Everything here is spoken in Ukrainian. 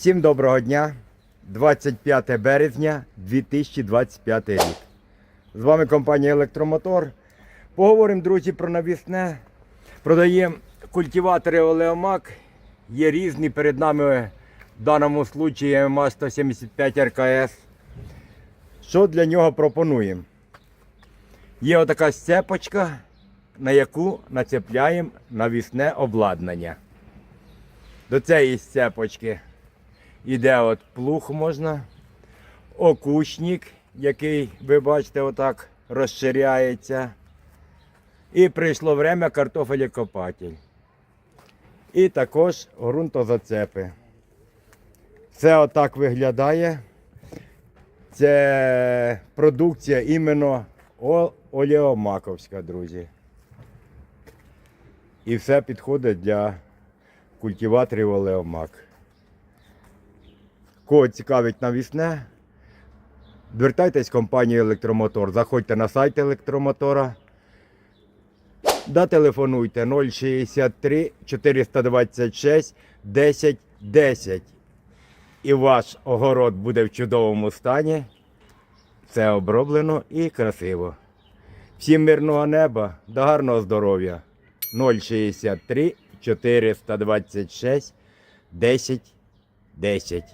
Всім доброго дня. 25 березня 2025 рік. З вами компанія Електромотор. Поговоримо, друзі, про навісне. Продаємо культиватори Олеомак. Є різні перед нами в даному случаї МА 175 РКС. Що для нього пропонуємо? Є отака сцепочка, на яку нацепляємо навісне обладнання. До цієї сцепочки йде от плуг можна, окучник, який, ви бачите, отак розширяється. І прийшло время картофелікопатель. І також ґрунтозацепи. Все отак виглядає. Це продукція іменно олеомаковська, друзі. І все підходить для культиваторів олеомак. Кого цікавить навісне, звертайтесь в компанію Електромотор. Заходьте на сайт електромотора. Да телефонуйте 063 426 10 10. І ваш огород буде в чудовому стані. Все оброблено і красиво. Всім мирного неба, до гарного здоров'я. 063 426 10 10.